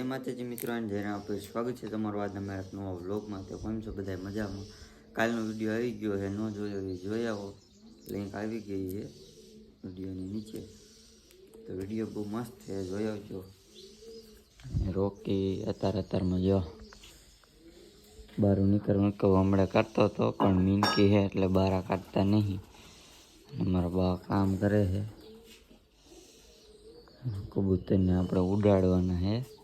જય માતાજી મિત્રો અને જય આપણે સ્વાગત છે તમારું આજના મારા એક નવા વ્લોગમાં. તો કેમ છો બધા મજામાં? કાલનો વીડિયો આવી ગયો છે. ન જોયો એ જોઈ આવો. લિંક આવી ગઈ છે વિડીયોની નીચે. તો વીડિયો બહુ મસ્ત છે. જોઈ આવજો. રોકી અતાર અતારમાં જો બહાર નીકળવાનું કહું, હમણાં કાઢતો હતો, પણ મીનકી છે એટલે બહાર કાઢતા નહીં. મારા બા કામ કરે છે. કબૂતરને આપણે ઉડાડવાના છે.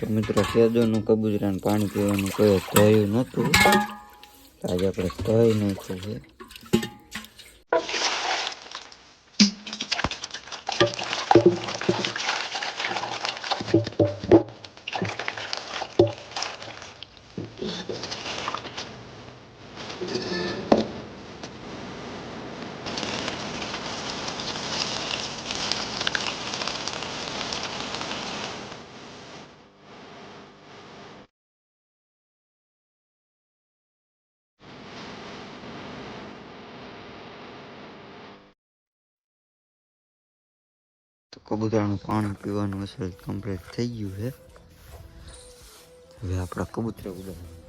તો મિત્રો સેદોનું કબૂતરાને પાણી પીવાનું કોઈ થયું નહોતું. આજે આપણે ધોઈ નાખ્યું છે. તો કબૂતરાનું પાણી પીવાનું અસર કમ્પ્લીટ થઈ ગયું છે. હવે આપણા કબૂતરા ઉડાડવાનું.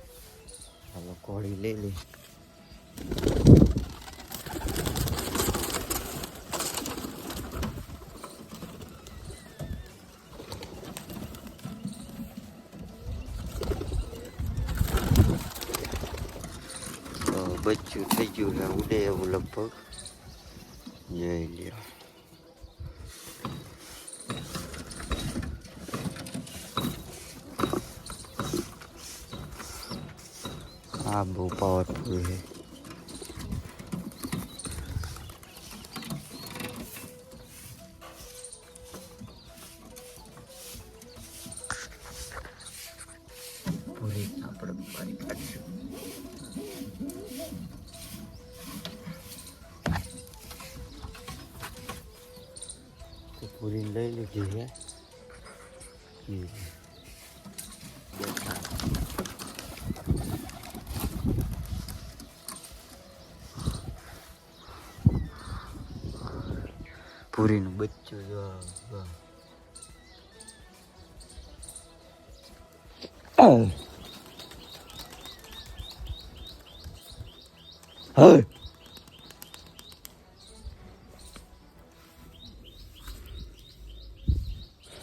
ચાલો કોળી લઈ લઈ તો બચ્ચું થઈ ગયું છે, ઉડે એવું લગભગ. જય લ્યો. આ બહુ પાવરફુલ છે પૂરી લઈ લીધી છે લે. બચ્ચું જો હા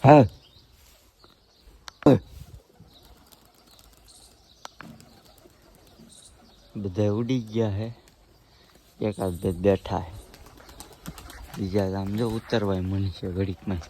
હા. બધા ઉડી ગયા હે. એકાદ બે બેઠા હે. બીજા આમ જો ઉતરવાય મન છે ઘડીકમાં.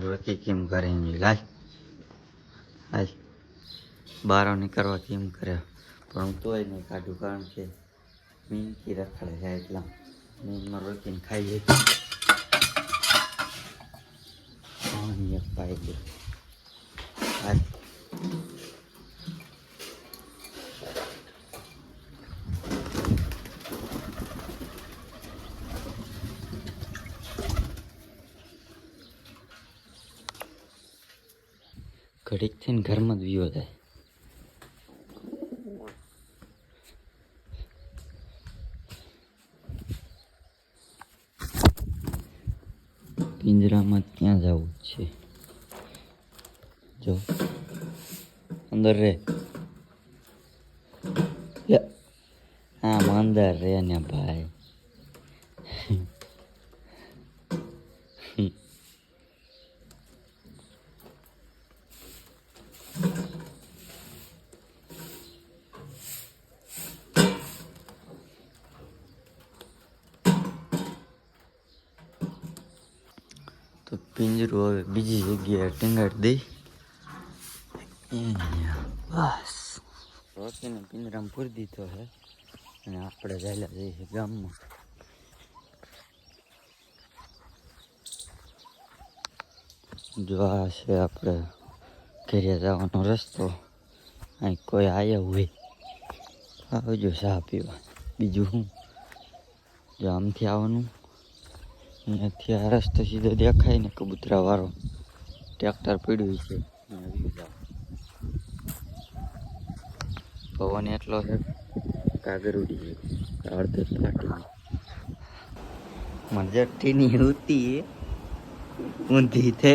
રોકી કેમ કરે એની લાય. હાલ બારો નીકળવા કેમ કરે. પણ હું તોય નહીં કાઢું, કારણ કે મીનકી રખડે છે એટલા. મીનમાં રોકીને ખાઈ પાણી એક પાઈ દે હાલ થઈને ઘરમાં જ વિયો જાય. પિંજરામાં ક્યાં જવું છે? જો, અંદર રે. આમ અંદર રે ને ભાઈ તો પિંજરું હવે બીજી જગ્યાએ ટીંગાડી દઈ. બસ. રોકીને પિંજરામ પૂરી દીધો છે. અને આપણે જયેલા જઈએ ગામમાં. જો આ છે આપણે ઘરે જવાનો રસ્તો. અહીં કોઈ આવ્યા હોય. આવજો ચા પીવા. બીજું શું? જો આમથી આવવાનું. અહીંયાથી ત્યાં રસ્તો સીધો દેખાય ને કબૂતરા વાળો ટ્રેક્ટર પીડ્યું છે. અને પવન એટલો છે કાગર ઉડી ગયો અડધે ફાટી મરજટ્ટીની હોતી ઊંધી થે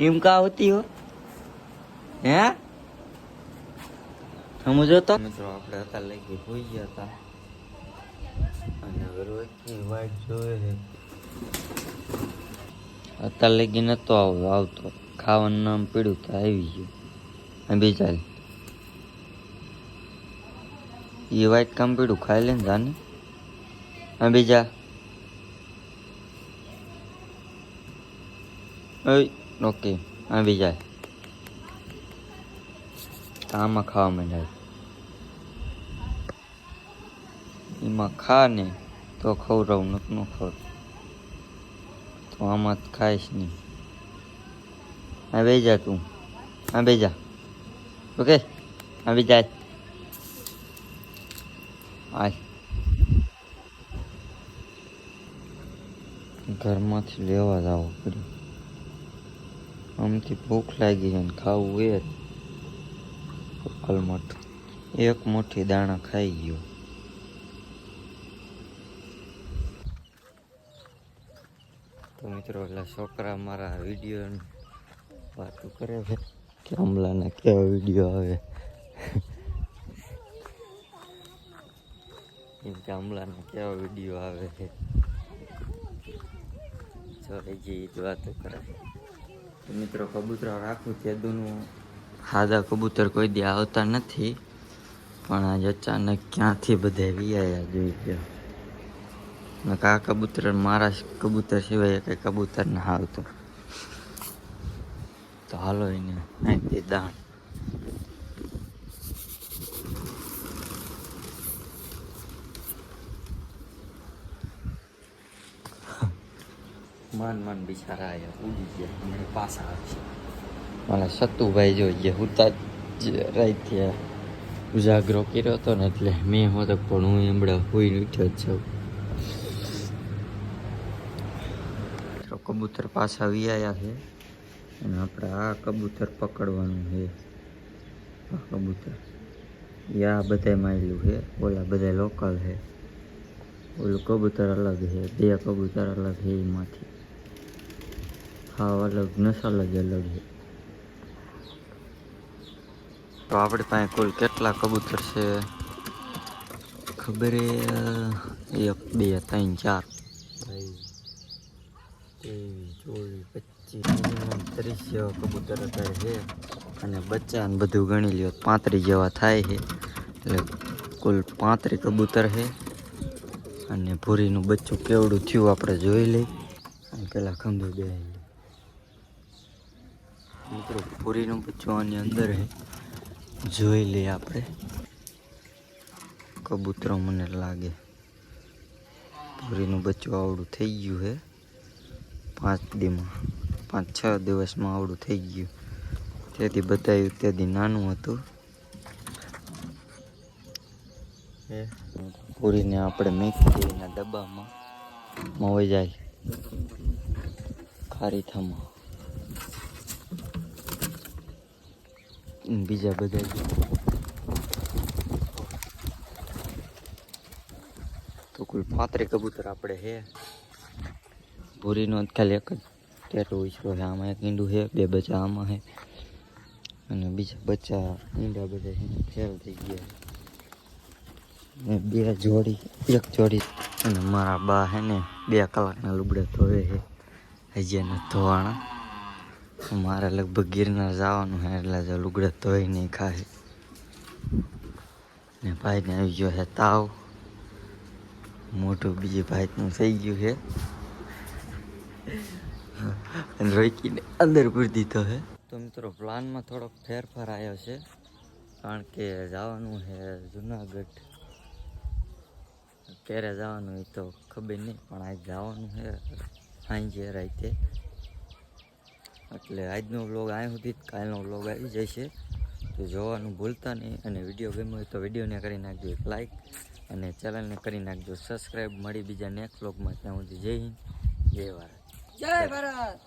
એમ કા હોતી હો? હે? સમજો તો? મિત્રો, આપણે હતા લઈ ગઈ હોઈ ગયા હતા. અને અત્યારે લગી નતો આવતો. ખાવાનું નામ પીડ્યું તો આવી ગયું. બી ચાલ એ વાઈટ કામ પીડ્યું, ખાઈ લે ને જાને. હા બીજા ઓકે. આ બીજા આમાં ખાવા માંડ્યા એમાં ખા ને. તો ખવડાવું નક ન ખવડાવું. તો આમાં જ ખાઈશ નહીં. આ બે જા તું. આ બે જા. ઓકે? આ બે આ ઘરમાંથી લેવા જવું પડ્યું આમથી ભૂખ લાગી છે ખાવું એ અલમટ એક મુઠ્ઠી દાણા ખાઈ ગયો. તો મિત્રો, એટલે છોકરા મારા વીડિયો વાતો કરે છે. કે અમલાના કેવો વીડિયો આવે. એમ કે હમલાને કેવો વીડિયો આવે. છે ચોરે જ વાતો કરે. મિત્રો, કબૂતરો રાખું તેદુનું સાદા કબૂતર કોઈ દી આવતા નથી. પણ આજે અચાનક ક્યાંથી બધે વિયા જોઈ ગયા આ કબૂતર મારા કબૂતર સિવાય કઈ કબૂતર ના આવતું તો હાલો એને નાખી દાણ. માન માન બિચારા આયા ઉડી ગયા મને પાછા આવશે. મારા જો જે હુતા જ રાઈ થયા. ઉજાગરો કર્યો હતો ને એટલે મેં હોતો પણ હું હમણાં હોઈ ઉઠ્યો જ છું. તો કબૂતર પાછા વિયાયા છે. અને આપણે આ કબૂતર પકડવાનું છે. આ કબૂતર. યા બધાય માયલું છે. ઓલા બધા લોકલ છે. ઓલું કબૂતર અલગ છે. બે કબૂતર અલગ છે એમાંથી. હા, અલગ, નસલ જ અલગ છે. તો આપણી પાસે કુલ કેટલા કબૂતર છે? ખબર એક, બે, ત્રણ, ચાર. ત્રેવીસ કબૂતર અત્યારે છે. અને બચ્ચાને બધું ગણી લ્યો, પાંત્રીસ જેવા થાય છે. એટલે કુલ પાંત્રીસ કબૂતર છે. અને ભૂરીનું બચ્ચું કેવડું થયું આપણે જોઈ લઈ અને પેલા ખંભે બે મિત્રો, ભૂરીનું બચ્ચું આની અંદર છે. જોઈ લઈએ આપણે. કબૂતરો મને લાગે. ભૂરીનું બચ્ચું આવડું થઈ ગયું છે. પાંચ દીમાં, પાંચ છ દિવસમાં આવડું થઈ ગયું. તેથી બતાવ્યું તેથી નાનું હતું. પૂરીને આપણે મૂકી એના ડબ્બામાં. મોવાઈ જાય. ખારીથામાં બીજા બધા તો કુલ પાંત્રી કબૂતર આપણે છે ભૂરીનો જ ખાલી એક જ. ટેટો છે, આમાં એક ઈંડું છે, બે બચ્ચા આમાં છે. અને બીજા બચ્ચા ઈંડા બધા ફેલ થઈ ગયા ને બે જોડી, એક જોડી. અને મારા બા હે ને બે કલાકના લુગડા ધોવે છે. હજી એને ધોવાણા. મારે લગભગ ગિરનાર જવાનું છે, એટલે જો લુગડા ધોઈ નહીં ખાય. ને ભાઈને આવી ગયો છે તાવ. મોટું બીજી ભાઈનું થઈ ગયું છે. રોકીને અંદર પૂરી દીધો છે તો મિત્રો, પ્લાનમાં થોડોક ફેરફાર આવ્યો છે, કારણ કે જવાનું છે જુનાગઢ. ક્યારે જવાનું એ તો ખબર નહીં, પણ આજ જવાનું છે સાંજે રાતે. એટલે આજનો વ્લોગ આ સુધી કાલનો વ્લોગ આવી જશે. તો જોવાનું ભૂલતા નહીં, અને વીડિયો ગમ્યો હોય તો વિડીયોને કરી નાખજો એક લાઇક અને ચેનલને કરી નાખજો. સબસ્ક્રાઈબ મળી બીજા નેક્સ્ટ વ્લોગમાં ત્યાં સુધી. જય હિન્દ, જય ભારત. જય ભારત.